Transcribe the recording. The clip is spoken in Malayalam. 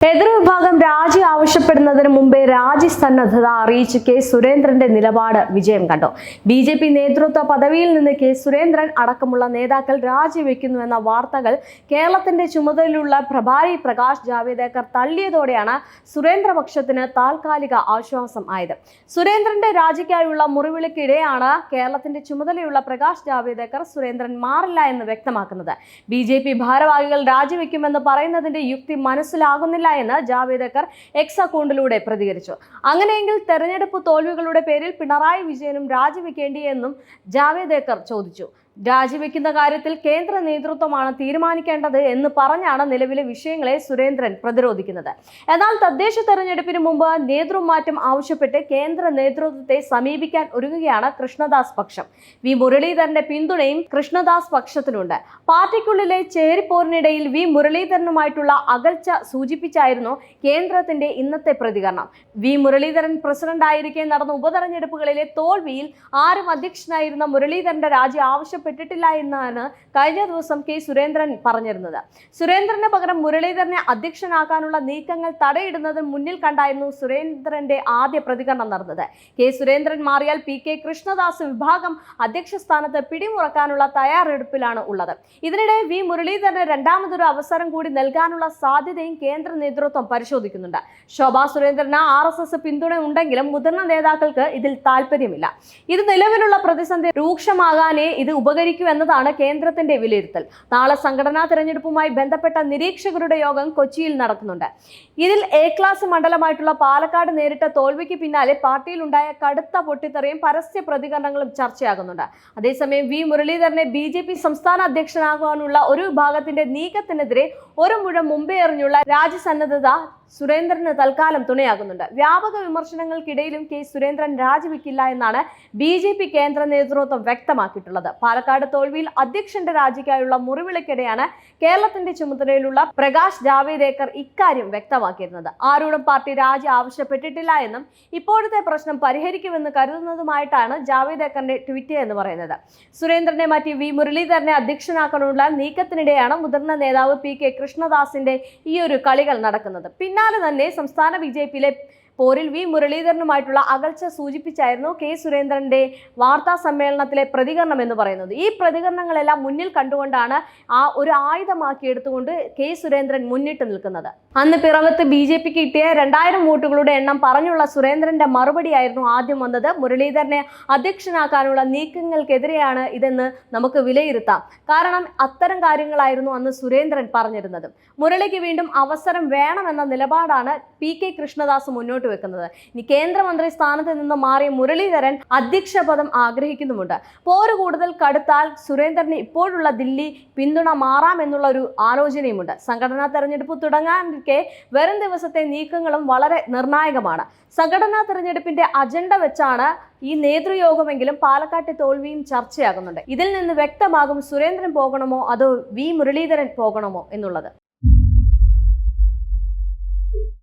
എതിർവിഭാഗം രാജി ആവശ്യപ്പെടുന്നതിന് മുമ്പേ രാജി സന്നദ്ധത അറിയിച്ച് കെ സുരേന്ദ്രന്റെ നിലപാട് വിജയം കണ്ടു. ബി ജെ പി നേതൃത്വ പദവിയിൽ നിന്ന് കെ സുരേന്ദ്രൻ അടക്കമുള്ള നേതാക്കൾ രാജിവെക്കുന്നുവെന്ന വാർത്തകൾ കേരളത്തിന്റെ ചുമതലയുള്ള പ്രഭാരി പ്രകാശ് ജാവേദേക്കർ തള്ളിയതോടെയാണ് സുരേന്ദ്രപക്ഷത്തിന് താൽക്കാലിക ആശ്വാസം ആയത്. സുരേന്ദ്രന്റെ രാജിക്കായുള്ള മുറിവിളിക്കിടെയാണ് കേരളത്തിന്റെ ചുമതലയുള്ള പ്രകാശ് ജാവേദേക്കർ സുരേന്ദ്രൻ മാറില്ല എന്ന് വ്യക്തമാക്കുന്നത്. ബി ജെ പി ഭാരവാഹികൾ രാജിവെക്കുമെന്ന് പറയുന്നതിന്റെ യുക്തി മനസ്സിലാകുന്നില്ല എന്ന് ജാവേദേക്കർ എക്സ് അക്കൗണ്ടിലൂടെ പ്രതികരിച്ചു. അങ്ങനെയെങ്കിൽ തെരഞ്ഞെടുപ്പ് തോൽവികളുടെ പേരിൽ പിണറായി വിജയനും രാജിവെക്കേണ്ടിയെന്നും ജാവേദേക്കർ ചോദിച്ചു. രാജിവെക്കുന്ന കാര്യത്തിൽ കേന്ദ്ര നേതൃത്വമാണ് തീരുമാനിക്കേണ്ടത് എന്ന് പറഞ്ഞാണ് നിലവിലെ വിഷയങ്ങളെ സുരേന്ദ്രൻ പ്രതിരോധിക്കുന്നത്. എന്നാൽ തദ്ദേശ തെരഞ്ഞെടുപ്പിന് മുമ്പ് നേതൃമാറ്റം ആവശ്യപ്പെട്ട് കേന്ദ്ര നേതൃത്വത്തെ സമീപിക്കാൻ ഒരുങ്ങുകയാണ് കൃഷ്ണദാസ് പക്ഷം. വി. മുരളീധരന്റെ പിന്തുണയും കൃഷ്ണദാസ് പക്ഷത്തിനുണ്ട്. പാർട്ടിക്കുള്ളിലെ ചേരിപ്പോറിനിടയിൽ വി. മുരളീധരനുമായിട്ടുള്ള അകൽച്ച സൂചിപ്പിച്ചായിരുന്നു കേന്ദ്രത്തിന്റെ ഇന്നത്തെ പ്രതികരണം. വി. മുരളീധരൻ പ്രസിഡന്റായിരിക്കെ നടന്ന ഉപതെരഞ്ഞെടുപ്പുകളിലെ തോൽവിയിൽ ആരും അധ്യക്ഷനായിരുന്ന മുരളീധരന്റെ രാജി ആവശ്യപ്പെട്ടിട്ടില്ല എന്നാണ് കഴിഞ്ഞ ദിവസം കെ സുരേന്ദ്രൻ പറഞ്ഞിരുന്നത്. സുരേന്ദ്രന് പകരം മുരളീധരനെ അധ്യക്ഷനാക്കാനുള്ള നീക്കങ്ങൾ തടയിടുന്നത് മുന്നിൽ കണ്ടായിരുന്നു സുരേന്ദ്രന്റെ ആദ്യ പ്രതികരണം നടന്നത്. കെ സുരേന്ദ്രൻ മാറിയാൽ പി കെ കൃഷ്ണദാസ് വിഭാഗം അധ്യക്ഷ സ്ഥാനത്ത് പിടിമുറക്കാനുള്ള തയ്യാറെടുപ്പിലാണ് ഉള്ളത്. ഇതിനിടെ വി മുരളീധരന് രണ്ടാമതൊരു അവസരം കൂടി നൽകാനുള്ള സാധ്യതയും കേന്ദ്ര നേതൃത്വം പരിശോധിക്കുന്നുണ്ട്. ശോഭാ സുരേന്ദ്രന് ആർ എസ് എസ് പിന്തുണ ഉണ്ടെങ്കിലും മുതിർന്ന നേതാക്കൾക്ക് ഇതിൽ താല്പര്യമില്ല ഇത് നിലവിലുള്ള പ്രതിസന്ധി രൂക്ഷമാകാനേ ഇത് ഉപകരിക്കൂ എന്നതാണ് കേന്ദ്രത്തിന്റെ വിലയിരുത്തൽ. നാളെ സംഘടനാ തെരഞ്ഞെടുപ്പുമായി ബന്ധപ്പെട്ട നിരീക്ഷകരുടെ യോഗം കൊച്ചിയിൽ നടക്കുന്നുണ്ട്. ഇതിൽ എ ക്ലാസ് മണ്ഡലമായിട്ടുള്ള പാലക്കാട് നേരിട്ട തോൽവിക്ക് പിന്നാലെ പാർട്ടിയിൽ ഉണ്ടായ കടുത്ത പൊട്ടിത്തെറിയും പരസ്യ പ്രതികരണങ്ങളും ചർച്ചയാകുന്നുണ്ട്. അതേസമയം വി മുരളീധരനെ ബി ജെ പി സംസ്ഥാന അധ്യക്ഷനാകാനുള്ള ഒരു വിഭാഗത്തിന്റെ നീക്കത്തിനെതിരെ ഒരു മുഴം മുമ്പേ എറിഞ്ഞുള്ള രാജ്യസന്നദ്ധത സുരേന്ദ്രന് തൽക്കാലം തുണയാകുന്നുണ്ട്. വ്യാപക വിമർശനങ്ങൾക്കിടയിലും കെ സുരേന്ദ്രൻ രാജിവെക്കില്ല എന്നാണ് ബി ജെ പി കേന്ദ്ര നേതൃത്വം വ്യക്തമാക്കിയിട്ടുള്ളത്. പാലക്കാട് തോൽവിയിൽ അധ്യക്ഷന്റെ രാജിക്കായുള്ള മുറിവിളിക്കിടെയാണ് കേരളത്തിന്റെ ചുമതലയിലുള്ള പ്രകാശ് ജാവേദേക്കർ ഇക്കാര്യം വ്യക്തമാക്കിയിരുന്നത്. ആരോടും പാർട്ടി രാജി ആവശ്യപ്പെട്ടിട്ടില്ല എന്നും ഇപ്പോഴത്തെ പ്രശ്നം പരിഹരിക്കുമെന്ന് കരുതുന്നതുമായിട്ടാണ് ജാവേദേക്കറിന്റെ ട്വീറ്റ് എന്ന് പറയുന്നത്. സുരേന്ദ്രനെ മാറ്റി വി. മുരളീധരനെ അധ്യക്ഷനാക്കാനുള്ള നീക്കത്തിനിടെയാണ് മുതിർന്ന നേതാവ് പി. കെ. കൃഷ്ണദാസിന്റെ ഈ ഒരു കളികൾ നടക്കുന്നത്. പിന്നാലെ തന്നെ സംസ്ഥാന ബി ജെ പിയിലെ പോരിൽ വി മുരളീധരനുമായിട്ടുള്ള അകൽച്ച സൂചിപ്പിച്ചായിരുന്നു കെ സുരേന്ദ്രന്റെ വാർത്താ സമ്മേളനത്തിലെ പ്രതികരണം എന്ന് പറയുന്നത്. ഈ പ്രതികരണങ്ങളെല്ലാം മുന്നിൽ കണ്ടുകൊണ്ടാണ് ആ ഒരു ആയുധമാക്കി എടുത്തുകൊണ്ട് കെ സുരേന്ദ്രൻ മുന്നിട്ട് നിൽക്കുന്നത്. അന്ന് പിറവത്ത് ബി ജെ പിക്ക് കിട്ടിയ രണ്ടായിരം വോട്ടുകളുടെ എണ്ണം പറഞ്ഞുള്ള സുരേന്ദ്രന്റെ മറുപടിയായിരുന്നു ആദ്യം വന്നത്. മുരളീധരനെ അധ്യക്ഷനാക്കാനുള്ള നീക്കങ്ങൾക്കെതിരെയാണ് ഇതെന്ന് നമുക്ക് വിലയിരുത്താം. കാരണം അത്തരം കാര്യങ്ങളായിരുന്നു അന്ന് സുരേന്ദ്രൻ പറഞ്ഞിരുന്നത്. മുരളിക്ക് വീണ്ടും അവസരം വേണമെന്ന നിലപാടാണ് പി കെ കൃഷ്ണദാസ് മുന്നോട്ട് വെക്കുന്നത്. ഇനി കേന്ദ്രമന്ത്രി സ്ഥാനത്ത് നിന്ന് മാറിയ മുരളീധരൻ അധ്യക്ഷ പദം ആഗ്രഹിക്കുന്നുമുണ്ട്. പോര് കൂടുതൽ കടുത്താൽ സുരേന്ദ്രന് ഇപ്പോഴുള്ള ദില്ലി പിന്തുണ മാറാമെന്നുള്ള ഒരു ആലോചനയുമുണ്ട്. സംഘടനാ തെരഞ്ഞെടുപ്പ് തുടങ്ങാനിരിക്കെ വരും ദിവസത്തെ നീക്കങ്ങളും വളരെ നിർണായകമാണ്. സംഘടനാ തെരഞ്ഞെടുപ്പിന്റെ അജണ്ട വെച്ചാണ് ഈ നേതൃയോഗമെങ്കിലും പാലക്കാട്ടെ തോൽവിയും ചർച്ചയാകുന്നുണ്ട്. ഇതിൽ നിന്ന് വ്യക്തമാകും സുരേന്ദ്രൻ പോകണമോ അതോ വി മുരളീധരൻ പോകണമോ എന്നുള്ളത്.